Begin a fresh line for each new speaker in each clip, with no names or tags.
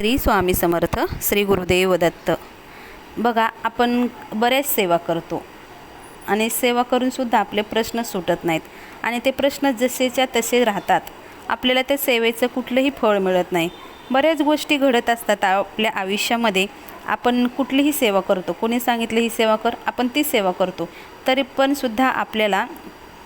श्री स्वामी समर्थ श्री गुरुदेव दत्त. बघा आपण बऱ्याच सेवा करतो. आणि सेवा करूनसुद्धा आपले प्रश्न सुटत नाहीत. आणि ते प्रश्न जसेच्या तसे राहतात. आपल्याला त्या सेवेचं कुठलंही फळ मिळत नाही. बऱ्याच गोष्टी घडत असतात आपल्या आयुष्यामध्ये. आपण कुठलीही सेवा करतो. कोणी सांगितलं ही सेवा कर आपण ती सेवा करतो. तरी पण सुद्धा आपल्याला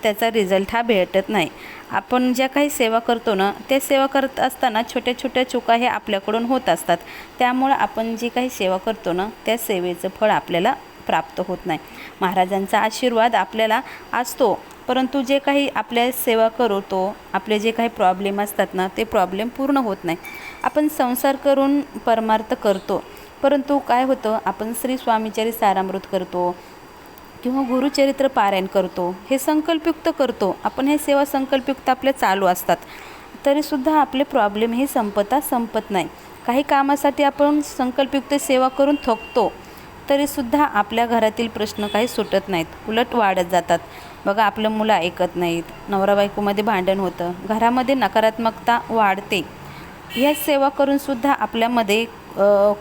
त्याचा रिझल्ट हा भेटत नाही. आपण ज्या काही सेवा करतो ना त्या सेवा करत असताना छोट्या छोट्या चुका हे आपल्याकडून होत असतात. त्यामुळं आपण जी काही सेवा करतो ना त्या सेवेचं फळ आपल्याला प्राप्त होत नाही. महाराजांचा आशीर्वाद आपल्याला असतो परंतु जे काही आपल्या सेवा करतो आपले जे काही प्रॉब्लेम असतात ना ते प्रॉब्लेम पूर्ण होत नाही. आपण संसार करून परमार्थ करतो परंतु काय होतं आपण श्री स्वामीचारी सारामृत करतो किंवा गुरुचरित्र पारायण करतो हे संकल्पयुक्त करतो आपण हे सेवा संकल्पयुक्त आपल्या चालू असतात तरीसुद्धा आपले प्रॉब्लेम हे संपता संपत नाही. काही कामासाठी आपण संकल्पयुक्त सेवा करून थकतो तरीसुद्धा आपल्या घरातील प्रश्न काही सुटत नाहीत उलट वाढत जातात. बघा आपलं मुलं ऐकत नाहीत नवरा बायकोमध्ये भांडण होतं घरामध्ये नकारात्मकता वाढते. ह्या सेवा करूनसुद्धा आपल्यामध्ये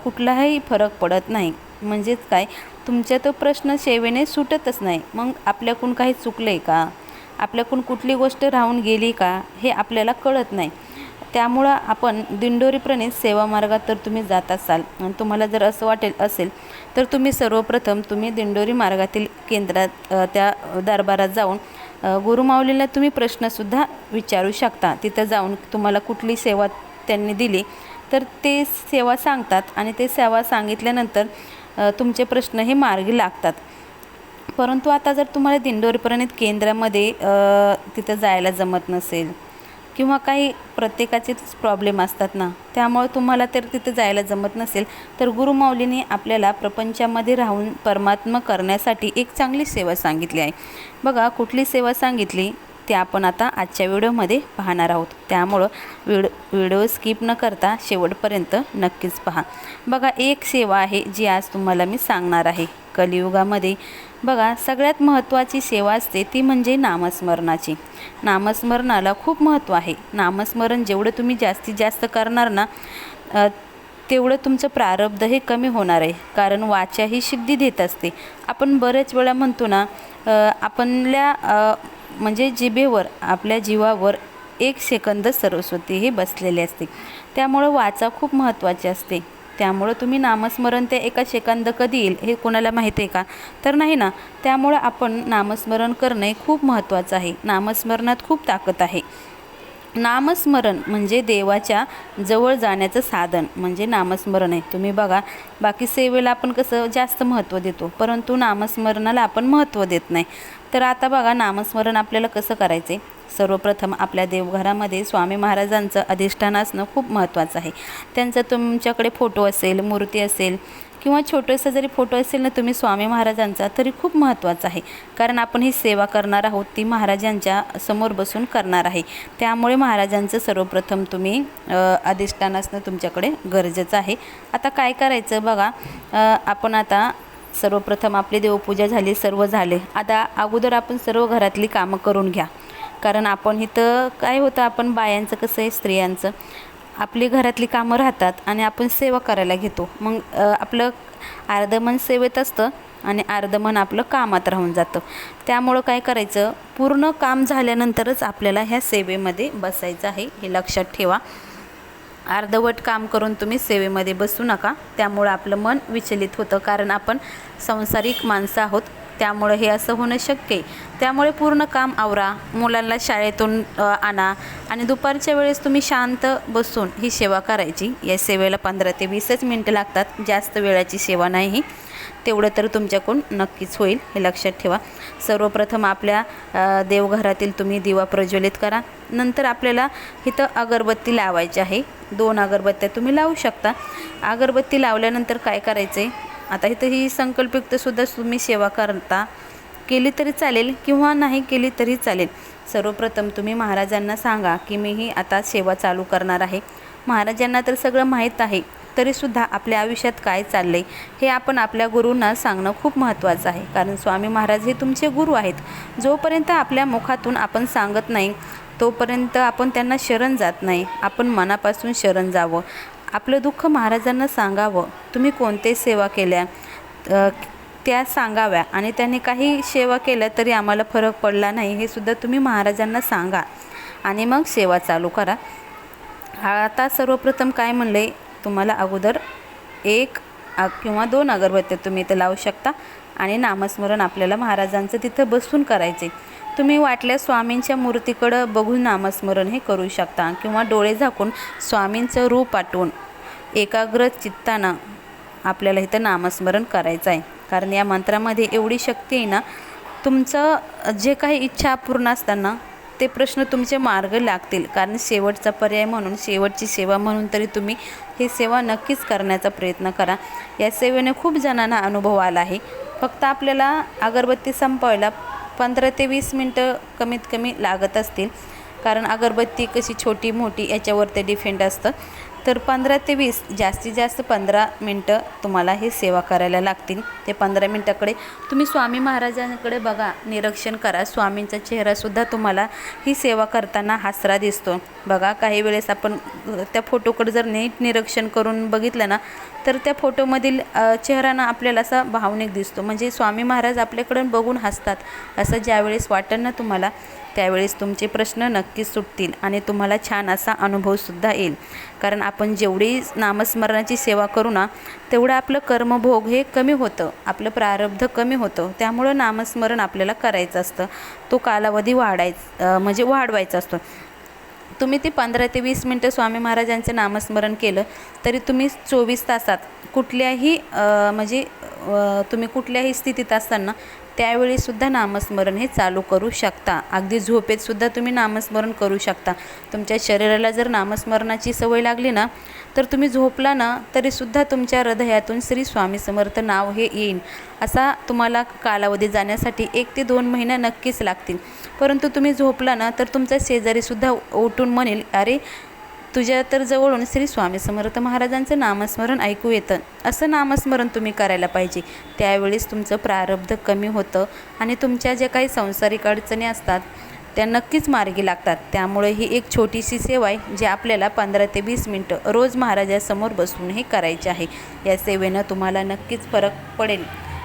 कुठलाही फरक पडत नाही. म्हणजेच काय? तुमचा तो प्रश्न सेवेने सुटतच नाही. मग आपल्याकडून काही चुकलं आहे का? आपल्याकडून कुठली गोष्ट राहून गेली का? हे आपल्याला कळत नाही. त्यामुळं आपण दिंडोरीप्रणे सेवा मार्गात तर तुम्ही जात असाल. आणि तुम्हाला जर असं वाटेल असेल तर तुम्ही सर्वप्रथम तुम्ही दिंडोरी मार्गातील केंद्रात त्या दरबारात जाऊन गुरुमाऊलीला तुम्ही प्रश्नसुद्धा विचारू शकता. तिथं जाऊन तुम्हाला कुठली सेवा त्यांनी दिली तर ते सेवा सांगतात. आणि ते सेवा सांगितल्यानंतर तुमचे प्रश्न हे मार्गी लागतात. परंतु आता जर तुम्हाला दिंडोरीपर्यंत केंद्रामध्ये तिथं जायला जमत नसेल किंवा काही प्रत्येकाचेच प्रॉब्लेम असतात ना त्यामुळे तुम्हाला तर तिथे जायला जमत नसेल तर गुरुमाऊलीने आपल्याला प्रपंचामध्ये राहून परमात्मा करण्यासाठी एक चांगली सेवा सांगितली आहे. बघा कुठली सेवा सांगितली? ते आपण आता आजच्या व्हिडिओमध्ये पाहणार आहोत. त्यामुळं व्हिडिओ व्हिडिओ स्किप न करता शेवटपर्यंत नक्कीच पहा. बघा एक सेवा आहे जी आज तुम्हाला मी सांगणार आहे. कलियुगामध्ये बघा सगळ्यात महत्त्वाची सेवा असते ती म्हणजे नामस्मरणाची. नामस्मरणाला खूप महत्त्व आहे. नामस्मरण जेवढं तुम्ही जास्तीत जास्त करणार ना तेवढं तुमचं प्रारब्ध हे कमी होणार आहे. कारण वाचा ही सिद्धी देत असते. आपण बऱ्याच वेळा म्हणतो ना आपणल्या आपल्या म्हणजे जिभेवर आपल्या जीवावर एक सेकंद सरस्वती हे बसलेले असते. त्यामुळं वाचा खूप महत्त्वाची असते. त्यामुळं तुम्ही नामस्मरण ते एका सेकंद कधी येईल हे कोणाला माहिती आहे का? तर नाही ना. त्यामुळं आपण नामस्मरण करणे खूप महत्त्वाचं आहे. नामस्मरणात खूप ताकद आहे. नामस्मरण म्हणजे देवाच्या जवळ जाण्याचं साधन म्हणजे नामस्मरण आहे. तुम्ही बघा बाकी सेवेला आपण कसं जास्त महत्त्व देतो परंतु नामस्मरणाला आपण महत्त्व देत नाही. तर आता बघा नामस्मरण आपल्याला कसं करायचं आहे सर्वप्रथम आपल्या देवघरामध्ये स्वामी महाराजांचं अधिष्ठान असणं खूप महत्त्वाचं आहे. त्यांचा तुमच्याकडे फोटो असेल मूर्ती असेल किंवा छोटंसं जरी फोटो असेल ना तुम्ही स्वामी महाराजांचा तरी खूप महत्त्वाचं आहे. कारण आपण ही सेवा करणार आहोत ती महाराजांच्या समोर बसून करणार आहे. त्यामुळे महाराजांचं सर्वप्रथम तुम्ही अधिष्ठान असणं तुमच्याकडे गरजेचं आहे. आता काय करायचं बघा आपण आता सर्वप्रथम आपली देवपूजा झाली सर्व झाले. आता अगोदर आपण सर्व घरातली कामं करून घ्या. कारण आपण इथं काय होतं आपण बायांचं कसं आहे स्त्रियांचं आपली घरातली कामं राहतात आणि आपण सेवा करायला घेतो. मग आपलं अर्धं मन सेवेत असतं आणि अर्धं मन आपलं कामात राहून जातं. त्यामुळं काय करायचं पूर्ण काम झाल्यानंतरच आपल्याला ह्या सेवेमध्ये बसायचं आहे हे लक्षात ठेवा. अर्धवट काम करून तुम्ही सेवेमध्ये बसू नका त्यामुळं आपलं मन विचलित होतं. कारण आपण संसारिक माणसं आहोत त्यामुळं हे असं होणं शक्य आहे. त्यामुळे पूर्ण काम आवरा मुलांना शाळेतून आणा आणि दुपारच्या वेळेस तुम्ही शांत बसून ही सेवा करायची. या सेवेला पंधरा ते वीसच मिनटं लागतात. जास्त वेळाची सेवा नाही. तेवढं तर तुमच्याकडून नक्कीच होईल हे लक्षात ठेवा. सर्वप्रथम आपल्या देवघरातील तुम्ही दिवा प्रज्वलित करा. नंतर आपल्याला इथं अगरबत्ती लावायची आहे. दोन अगरबत्त्या तुम्ही लावू शकता. अगरबत्ती लावल्यानंतर काय करायचं आहे आता इथं ही संकल्पयुक्तसुद्धा तुम्ही सेवा करता. केली तरी चालेल किंवा नाही केली तरी चालेल. सर्वप्रथम तुम्ही महाराजांना सांगा की मी ही आता सेवा चालू करणार आहे. महाराजांना तर सगळं माहीत आहे. तरीसुद्धा आपल्या आयुष्यात काय चाललं आहे हे आपण आपल्या गुरूंना सांगणं खूप महत्त्वाचं आहे. कारण स्वामी महाराज हे तुमचे गुरु आहेत. जोपर्यंत आपल्या मुखातून आपण सांगत नाही तोपर्यंत आपण त्यांना शरण जात नाही. आपण मनापासून शरण जावं. आपलं दुःख महाराजांना सांगावं. तुम्ही कोणते सेवा केल्या? त्या सांगाव्या. आणि त्यांनी काही सेवा केल्या तरी आम्हाला फरक पडला नाही हे सुद्धा तुम्ही महाराजांना सांगा. आणि मग सेवा चालू करा. आता सर्वप्रथम काय म्हणलं आहे तुम्हाला अगोदर? एक किंवा दोन अगरबत्त्या तुम्ही इथं लावू शकता. आणि नामस्मरण आपल्याला महाराजांचं तिथं बसून करायचे. तुम्ही वाटल्यास स्वामींच्या मूर्तीकडं बघून नामस्मरण हे करू शकता किंवा डोळे झाकून स्वामींचं रूप आटवून एकाग्र चित्तानं आपल्याला इथं नामस्मरण करायचं आहे. कारण या मंत्रामध्ये एवढी शक्ती आहे ना तुमचं जे काही इच्छा पूर्ण असताना ते प्रश्न तुमचे मार्ग लागतील. कारण शेवटचा पर्याय म्हणून शेवटची सेवा म्हणून तरी तुम्ही ही सेवा नक्कीच करण्याचा प्रयत्न करा. या सेवेने खूप जणांना अनुभव आला आहे. फक्त आपल्याला अगरबत्ती संपवायला पंधरा ते वीस मिनटं कमीत कमी लागत असतील. कारण अगरबत्ती कशी छोटी मोठी याच्यावर ते डिफेंड असतं. तर पंधरा ते वीस जास्तीत जास्त पंधरा मिनटं तुम्हाला ही सेवा करायला लागतील. ते पंधरा मिनटाकडे तुम्ही स्वामी महाराजांकडे बघा निरीक्षण करा. स्वामींचा चेहरासुद्धा तुम्हाला ही सेवा करताना हासरा दिसतो. बघा काही वेळेस आपण त्या फोटोकडे जर नीट निरीक्षण करून बघितलं ना तर त्या फोटोमधील चेहरानं आपल्याला असा भावनिक दिसतो. म्हणजे स्वामी महाराज आपल्याकडून बघून हसतात असं ज्यावेळेस वाटेल ना तुम्हाला त्यावेळेस तुमचे प्रश्न नक्कीच सुटतील आणि तुम्हाला छान असा अनुभवसुद्धा येईल. कारण आपण जेवढी नामस्मरणाची सेवा करू ना तेवढं आपलं कर्मभोग हे कमी होतं. आपलं प्रारब्ध कमी होतं. त्यामुळं नामस्मरण आपल्याला करायचं असतं. तो कालावधी वाढायचा म्हणजे वाढवायचा असतो. तुम्ही ते पंधरा ते वीस मिनटं स्वामी महाराजांचं नामस्मरण केलं तरी तुम्ही चोवीस तासात कुठल्याही म्हणजे तुम्ही कुठल्याही स्थितीत असताना त्यावेळीसुद्धा नामस्मरण हे चालू करू शकता. अगदी झोपेतसुद्धा तुम्ही नामस्मरण करू शकता. तुमच्या शरीराला जर नामस्मरणाची सवय लागली ना तर तुम्ही झोपला ना तरीसुद्धा तुमच्या हृदयातून श्री स्वामी समर्थ नाव हे येईल असा तुम्हाला कालावधी जाण्यासाठी एक ते दोन महिने नक्कीच लागतील. परंतु तुम्ही झोपला ना तर तुमचा शेजारीसुद्धा उठून म्हणेल अरे तुझ्या तर जवळून श्री स्वामी समर्थ महाराजांचं नामस्मरण ऐकू येतं. असं नामस्मरण तुम्ही करायला पाहिजे. त्यावेळेस तुमचं प्रारब्ध कमी होतं आणि तुमच्या ज्या काही सांसारिक अडचणी असतात त्या नक्कीच मार्गी लागतात. त्यामुळे ही एक छोटीशी सेवा आहे जी आपल्याला पंधरा ते वीस मिनटं रोज महाराजासमोर बसून हे करायची आहे. या सेवेनं तुम्हाला नक्कीच फरक पडेल.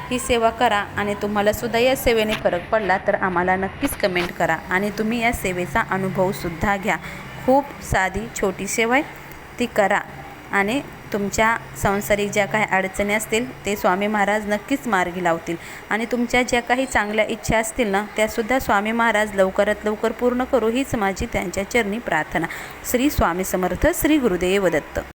ही सेवा करा आणि तुम्हालासुद्धा या सेवेने फरक पडला तर आम्हाला नक्कीच कमेंट करा आणि तुम्ही या सेवेचा अनुभवसुद्धा घ्या. खूप साधी छोटी सेवा ती करा. आणि तुमच्या संसारिक ज्या काही अडचणी असतील ते स्वामी महाराज नक्कीच मार्गी लावतील. आणि तुमच्या ज्या काही चांगल्या इच्छा असतील ना त्यासुद्धा स्वामी महाराज लवकरात लवकर पूर्ण करू हीच माझी त्यांच्या चरणी प्रार्थना. श्री स्वामी समर्थ श्री गुरुदेव दत्त.